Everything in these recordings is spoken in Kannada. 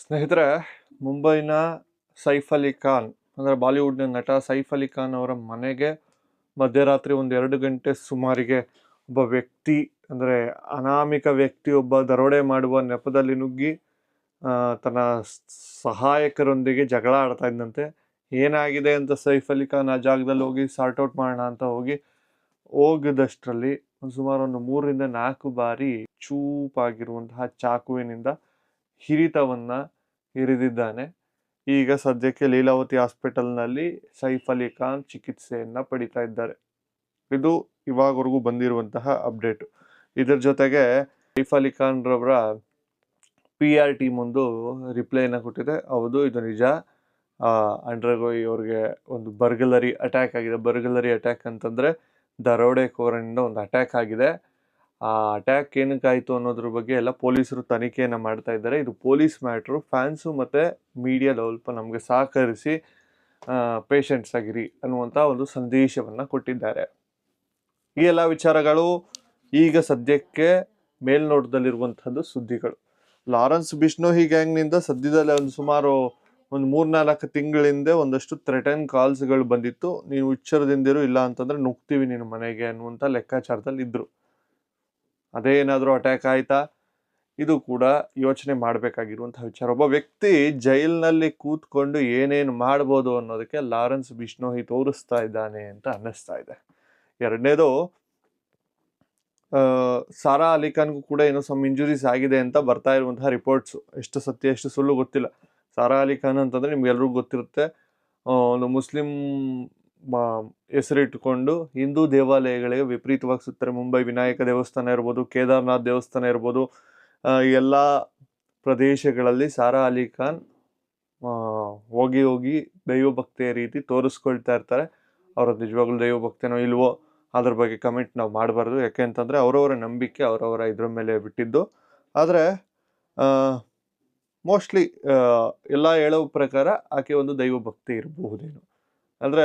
ಸ್ನೇಹಿತರೆ, ಮುಂಬೈನ ಸೈಫ್ ಅಲಿ ಖಾನ್, ಅಂದರೆ ಬಾಲಿವುಡ್ನ ನಟ ಸೈಫ್ ಅಲಿ ಖಾನ್ ಅವರ ಮನೆಗೆ ಮಧ್ಯರಾತ್ರಿ ಒಂದು ಎರಡು ಗಂಟೆ ಸುಮಾರಿಗೆ ಒಬ್ಬ ವ್ಯಕ್ತಿ, ಅಂದರೆ ಅನಾಮಿಕ ವ್ಯಕ್ತಿ, ಒಬ್ಬ ದರೋಡೆ ಮಾಡುವ ನೆಪದಲ್ಲಿ ನುಗ್ಗಿ ತನ್ನ ಸಹಾಯಕರೊಂದಿಗೆ ಜಗಳ ಆಡ್ತಾ ಇದ್ದಂತೆ ಏನಾಗಿದೆ ಅಂತ ಸೈಫ್ ಅಲಿ ಖಾನ್ ಆ ಜಾಗದಲ್ಲಿ ಹೋಗಿ ಸಾರ್ಟ್ ಔಟ್ ಮಾಡೋಣ ಅಂತ ಹೋಗಿ ಹೋಗಿದಷ್ಟರಲ್ಲಿ ಸುಮಾರು ಒಂದು ಮೂರರಿಂದ ನಾಲ್ಕು ಬಾರಿ ಚೂಪಾಗಿರುವಂತಹ ಚಾಕುವಿನಿಂದ ಹಿರಿತವನ್ನ ಹಿರಿದಿದ್ದಾನೆ. ಈಗ ಸದ್ಯಕ್ಕೆ ಲೀಲಾವತಿ ಹಾಸ್ಪಿಟಲ್ನಲ್ಲಿ ಸೈಫ್ ಅಲಿ ಖಾನ್ ಚಿಕಿತ್ಸೆಯನ್ನು ಪಡಿತಾ ಇದ್ದಾರೆ. ಇದು ಇವಾಗವರೆಗೂ ಬಂದಿರುವಂತಹ ಅಪ್ಡೇಟು. ಇದರ ಜೊತೆಗೆ ಸೈಫ್ ಅಲಿ ಖಾನ್ ರವರ ಪಿ ಆರ್ ಟೀಮ್ ಒಂದು ರಿಪ್ಲೈನ ಕೊಟ್ಟಿದೆ. ಹೌದು, ಇದು ನಿಜ. ಅಂಡ್ರಗೋಯ್ ಅವ್ರಿಗೆ ಒಂದು ಬರ್ಗಲರಿ ಅಟ್ಯಾಕ್ ಆಗಿದೆ. ಬರ್ಗಲರಿ ಅಟ್ಯಾಕ್ ಅಂತಂದರೆ ದರೋಡೆ ಕೋರನಿಂದ ಒಂದು ಅಟ್ಯಾಕ್ ಆಗಿದೆ. ಆ ಅಟ್ಯಾಕ್ ಏನಕ್ಕಾಯಿತು ಅನ್ನೋದ್ರ ಬಗ್ಗೆ ಎಲ್ಲ ಪೊಲೀಸರು ತನಿಖೆಯನ್ನು ಮಾಡ್ತಾ ಇದ್ದಾರೆ. ಇದು ಪೊಲೀಸ್ ಮ್ಯಾಟ್ರು. ಫ್ಯಾನ್ಸು ಮತ್ತು ಮೀಡಿಯಾ ಸ್ವಲ್ಪ ನಮಗೆ ಸಹಕರಿಸಿ ಪೇಷಂಟ್ಸ್ ಆಗಿರಿ ಅನ್ನುವಂಥ ಒಂದು ಸಂದೇಶವನ್ನು ಕೊಟ್ಟಿದ್ದಾರೆ. ಈ ಎಲ್ಲ ವಿಚಾರಗಳು ಈಗ ಸದ್ಯಕ್ಕೆ ಮೇಲ್ನೋಟದಲ್ಲಿರುವಂಥದ್ದು ಸುದ್ದಿಗಳು. ಲಾರೆನ್ಸ್ ಬಿಷ್ಣೋಹಿ ಗ್ಯಾಂಗ್ನಿಂದ ಸದ್ಯದಲ್ಲೇ ಒಂದು ಸುಮಾರು ಒಂದು ಮೂರ್ನಾಲ್ಕು ತಿಂಗಳಿಂದ ಒಂದಷ್ಟು ಥ್ರೆಟನ್ ಕಾಲ್ಸ್ಗಳು ಬಂದಿತ್ತು. ನೀವು ಎಚ್ಚರದಿಂದಿರು ಇಲ್ಲ ಅಂತಂದರೆ ನುಗ್ತೀವಿ ನಿನ್ನ ಮನೆಗೆ ಅನ್ನುವಂಥ ಲೆಕ್ಕಾಚಾರದಲ್ಲಿ ಇದ್ರು ಅದೇ ಏನಾದರೂ ಅಟ್ಯಾಕ್ ಆಯಿತಾ? ಇದು ಕೂಡ ಯೋಚನೆ ಮಾಡಬೇಕಾಗಿರುವಂಥ ವಿಚಾರ. ಒಬ್ಬ ವ್ಯಕ್ತಿ ಜೈಲಿನಲ್ಲಿ ಕೂತ್ಕೊಂಡು ಏನೇನು ಮಾಡ್ಬೋದು ಅನ್ನೋದಕ್ಕೆ ಲಾರೆನ್ಸ್ ಬಿಷ್ಣೋಹಿ ತೋರಿಸ್ತಾ ಇದ್ದಾನೆ ಅಂತ ಅನ್ನಿಸ್ತಾ ಇದೆ. ಎರಡನೇದು ಸಾರಾ ಅಲಿಖಾನ್ಗೂ ಕೂಡ ಏನೋ ಸಮ್ ಇಂಜುರೀಸ್ ಆಗಿದೆ ಅಂತ ಬರ್ತಾ ಇರುವಂತಹ ರಿಪೋರ್ಟ್ಸ್ ಎಷ್ಟು ಸತ್ಯ, ಎಷ್ಟು ಸುಳ್ಳು ಗೊತ್ತಿಲ್ಲ. ಸಾರಾ ಅಲಿಖಾನ್ ಅಂತಂದ್ರೆ ನಿಮ್ಗೆ ಎಲ್ರಿಗೂ ಗೊತ್ತಿರುತ್ತೆ ಒಂದು ಮುಸ್ಲಿಂ ಹೆಸರಿಟ್ಟುಕೊಂಡು ಹಿಂದೂ ದೇವಾಲಯಗಳಿಗೆ ವಿಪರೀತವಾಗಿ ಸುತ್ತಾರೆ. ಮುಂಬೈ ವಿನಾಯಕ ದೇವಸ್ಥಾನ ಇರ್ಬೋದು, ಕೇದಾರ್ನಾಥ್ ದೇವಸ್ಥಾನ ಇರ್ಬೋದು ಎಲ್ಲ ಪ್ರದೇಶಗಳಲ್ಲಿ ಸಾರಾ ಅಲಿ ಖಾನ್ ಹೋಗಿ ಹೋಗಿ ದೈವಭಕ್ತಿಯ ರೀತಿ ತೋರಿಸ್ಕೊಳ್ತಾ ಇರ್ತಾರೆ. ಅವ್ರ ನಿಜವಾಗ್ಲೂ ದೈವಭಕ್ತಿನೋ ಇಲ್ವೋ ಅದ್ರ ಬಗ್ಗೆ ಕಮೆಂಟ್ ನಾವು ಮಾಡಬಾರ್ದು. ಯಾಕೆ ಅಂತಂದರೆ ಅವರವರ ನಂಬಿಕೆ ಅವರವರ ಇದ್ರ ಮೇಲೆ ಬಿಟ್ಟಿದ್ದು. ಆದರೆ ಮೋಸ್ಟ್ಲಿ ಎಲ್ಲ ಹೇಳೋ ಪ್ರಕಾರ ಆಕೆ ಒಂದು ದೈವ ಭಕ್ತಿ ಇರಬಹುದೇನು. ಅಂದರೆ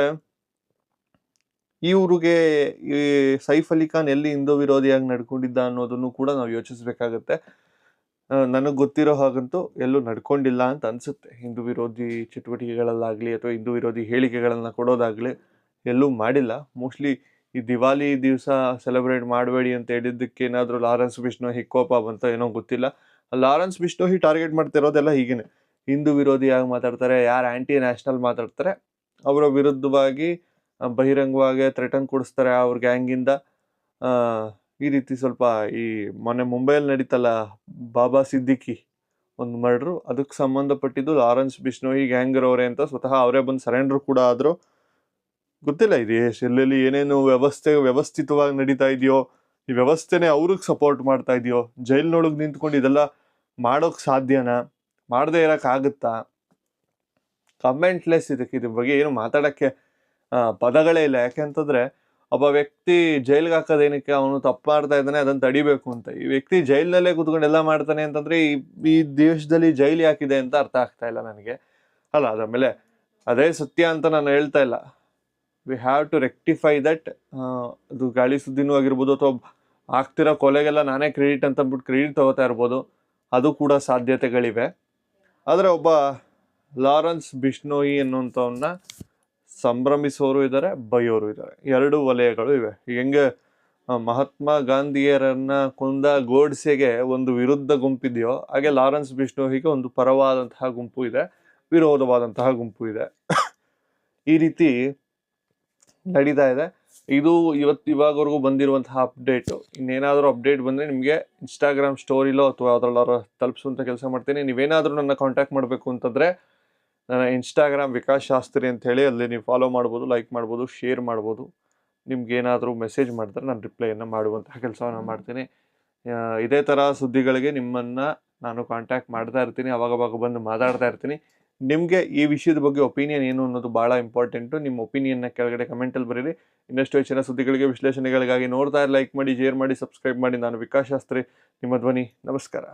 ಇವ್ರಿಗೆ ಈ ಸೈಫ್ ಅಲಿ ಖಾನ್ ಎಲ್ಲಿ ಹಿಂದೂ ವಿರೋಧಿಯಾಗಿ ನಡ್ಕೊಂಡಿದ್ದ ಅನ್ನೋದನ್ನು ಕೂಡ ನಾವು ಯೋಚಿಸ್ಬೇಕಾಗತ್ತೆ. ನನಗೆ ಗೊತ್ತಿರೋ ಹಾಗಂತೂ ಎಲ್ಲೂ ನಡ್ಕೊಂಡಿಲ್ಲ ಅಂತ ಅನ್ಸುತ್ತೆ. ಹಿಂದೂ ವಿರೋಧಿ ಚಟುವಟಿಕೆಗಳಲ್ಲಾಗಲಿ ಅಥವಾ ಹಿಂದೂ ವಿರೋಧಿ ಹೇಳಿಕೆಗಳನ್ನು ಕೊಡೋದಾಗಲಿ ಎಲ್ಲೂ ಮಾಡಿಲ್ಲ. ಮೋಸ್ಟ್ಲಿ ಈ ದಿವಾಲಿ ದಿವಸ ಸೆಲೆಬ್ರೇಟ್ ಮಾಡಬೇಡಿ ಅಂತ ಹೇಳಿದ್ದಕ್ಕೆ ಏನಾದರೂ ಲಾರೆನ್ಸ್ ಬಿಷ್ಣೋಹಿ ಕೋಪ ಬಂತ ಏನೋ ಗೊತ್ತಿಲ್ಲ. ಲಾರೆನ್ಸ್ ಬಿಷ್ಣೋಹಿ ಟಾರ್ಗೆಟ್ ಮಾಡ್ತಿರೋದೆಲ್ಲ ಹೀಗೇನೆ. ಹಿಂದೂ ವಿರೋಧಿಯಾಗಿ ಮಾತಾಡ್ತಾರೆ, ಯಾರು ಆ್ಯಂಟಿ ನ್ಯಾಷನಲ್ ಮಾತಾಡ್ತಾರೆ, ಅವರ ವಿರುದ್ಧವಾಗಿ ಬಹಿರಂಗವಾಗಿ ಥ್ರೆಟನ್ ಕೊಡಿಸ್ತಾರೆ ಅವ್ರ ಗ್ಯಾಂಗಿಂದ ಈ ರೀತಿ ಸ್ವಲ್ಪ ಈ ಮೊನ್ನೆ ಮುಂಬೈಯಲ್ಲಿ ನಡೀತಲ್ಲ ಬಾಬಾ ಸಿದ್ದಿಕಿ ಒಂದು ಮರ್ಡ್ರು ಅದಕ್ಕೆ ಸಂಬಂಧಪಟ್ಟಿದ್ದು ಲಾರೆನ್ಸ್ ಬಿಷ್ಣೋಹಿ ಗ್ಯಾಂಗರ್ ಅವರೇ ಅಂತ ಸ್ವತಃ ಅವರೇ ಬಂದು ಸರೆಂಡರ್ ಕೂಡ ಆದರು. ಗೊತ್ತಿಲ್ಲ ಇದು ಎಲ್ಲೆಲ್ಲಿ ಏನೇನು ವ್ಯವಸ್ಥೆ, ವ್ಯವಸ್ಥಿತವಾಗಿ ನಡೀತಾ ಇದೆಯೋ, ಈ ವ್ಯವಸ್ಥೆನೇ ಅವ್ರಿಗೆ ಸಪೋರ್ಟ್ ಮಾಡ್ತಾ ಇದೆಯೋ, ಜೈಲ್ನೊಳಗೆ ನಿಂತ್ಕೊಂಡು ಇದೆಲ್ಲ ಮಾಡೋಕ್ಕೆ ಸಾಧ್ಯನಾ, ಮಾಡದೇ ಇರೋಕ್ಕಾಗುತ್ತಾ ಕಮೆಂಟ್ಲೆಸ್ ಇದಕ್ಕೆ ಇದ್ರ ಬಗ್ಗೆ ಏನು ಮಾತಾಡೋಕ್ಕೆ ಪದಗಳೇ ಇಲ್ಲ. ಯಾಕೆಂತಂದ್ರೆ ಒಬ್ಬ ವ್ಯಕ್ತಿ ಜೈಲ್ಗೆ ಹಾಕೋದೇನಕ್ಕೆ ಅವನು ತಪ್ಪು ಮಾಡ್ತಾ ಇದ್ದಾನೆ, ಅದನ್ನು ತಡಿಬೇಕು ಅಂತ. ಈ ವ್ಯಕ್ತಿ ಜೈಲಿನಲ್ಲೇ ಕೂತ್ಕೊಂಡು ಎಲ್ಲ ಮಾಡ್ತಾನೆ ಅಂತಂದ್ರೆ ಈ ಈ ದೇಶದಲ್ಲಿ ಜೈಲ್ ಯಾಕಿದೆ ಅಂತ ಅರ್ಥ ಆಗ್ತಾ ಇಲ್ಲ ನನಗೆ. ಅಲ್ಲ, ಅದಾದ್ಮೇಲೆ ಅದೇ ಸತ್ಯ ಅಂತ ನಾನು ಹೇಳ್ತಾ ಇಲ್ಲ. We have to rectify that ಅದು ಗಾಳಿ ಸುದ್ದಿನೂ ಆಗಿರ್ಬೋದು ಅಥವಾ ಆಗ್ತಿರೋ ಕೊಲೆಗೆಲ್ಲ ನಾನೇ ಕ್ರೆಡಿಟ್ ಅಂತ ಅಂದ್ಬಿಟ್ಟು ಕ್ರೆಡಿಟ್ ತಗೋತಾ ಇರ್ಬೋದು. ಅದು ಕೂಡ ಸಾಧ್ಯತೆಗಳಿವೆ. ಆದರೆ ಒಬ್ಬ ಲಾರೆನ್ಸ್ ಬಿಷ್ಣೋಯಿ ಅನ್ನುವಂಥವನ್ನ ಸಂಭ್ರಮಿಸೋರು ಇದ್ದಾರೆ ಬೈಯೋರು ಇದ್ದಾರೆ ಎರಡು ವಲಯಗಳು ಇವೆ. ಹೆಂಗೆ ಮಹಾತ್ಮ ಗಾಂಧಿಯರನ್ನ ಕೊಂದ ಗೋಡ್ಸೆಗೆ ಒಂದು ವಿರುದ್ಧ ಗುಂಪಿದೆಯೋ, ಹಾಗೆ ಲಾರೆನ್ಸ್ ಬಿಷ್ಣೋಹಿಗೆ ಒಂದು ಪರವಾದಂತಹ ಗುಂಪು ಇದೆ, ವಿರೋಧವಾದಂತಹ ಗುಂಪು ಇದೆ. ಈ ರೀತಿ ನಡೀತಾ ಇದೆ. ಇದು ಇವತ್ತು ಇವಾಗವರೆಗೂ ಬಂದಿರುವಂತಹ ಅಪ್ಡೇಟು. ಇನ್ನೇನಾದರೂ ಅಪ್ಡೇಟ್ ಬಂದರೆ ನಿಮಗೆ ಇನ್ಸ್ಟಾಗ್ರಾಮ್ ಸ್ಟೋರಿಲೋ ಅಥವಾ ಯಾವ್ದ್ರಲ್ಲಾರು ತಲುಪಿಸುವಂಥ ಕೆಲಸ ಮಾಡ್ತೀನಿ. ನೀವೇನಾದರೂ ನನ್ನ ಕಾಂಟ್ಯಾಕ್ಟ್ ಮಾಡಬೇಕು ಅಂತಂದರೆ ನನ್ನ ಇನ್ಸ್ಟಾಗ್ರಾಮ್ ವಿಕಾಸ್ ಶಾಸ್ತ್ರಿ ಅಂತ ಹೇಳಿ ಅಲ್ಲಿ ನೀವು ಫಾಲೋ ಮಾಡ್ಬೋದು ಲೈಕ್ ಮಾಡ್ಬೋದು ಶೇರ್ ಮಾಡ್ಬೋದು. ನಿಮ್ಗೆ ಏನಾದರೂ ಮೆಸೇಜ್ ಮಾಡಿದ್ರೆ ನಾನು ರಿಪ್ಲೈಯನ್ನು ಮಾಡುವಂತಹ ಕೆಲಸವನ್ನು ಮಾಡ್ತೀನಿ. ಇದೇ ಥರ ಸುದ್ದಿಗಳಿಗೆ ನಿಮ್ಮನ್ನು ನಾನು ಕಾಂಟ್ಯಾಕ್ಟ್ ಮಾಡ್ತಾ ಇರ್ತೀನಿ ಅವಾಗವಾಗ ಬಂದು ಮಾತಾಡ್ತಾ ಇರ್ತೀನಿ. ನಿಮಗೆ ಈ ವಿಷಯದ ಬಗ್ಗೆ ಒಪಿನಿಯನ್ ಏನು ಅನ್ನೋದು ಭಾಳ ಇಂಪಾರ್ಟೆಂಟು ನಿಮ್ಮ ಒಪಿನಿಯನ್ನ ಕೆಳಗಡೆ ಕಮೆಂಟಲ್ಲಿ ಬರೀರಿ. ಇನ್ನಷ್ಟು ಹೆಚ್ಚಿನ ಸುದ್ದಿಗಳಿಗೆ ವಿಶ್ಲೇಷಣೆಗಳಿಗಾಗಿ ನೋಡ್ತಾ ಲೈಕ್ ಮಾಡಿ ಶೇರ್ ಮಾಡಿ ಸಬ್ಸ್ಕ್ರೈಬ್ ಮಾಡಿ. ನಾನು ವಿಕಾಸ್ ಶಾಸ್ತ್ರಿ ನಿಮ್ಮ ಧ್ವನಿ ನಮಸ್ಕಾರ.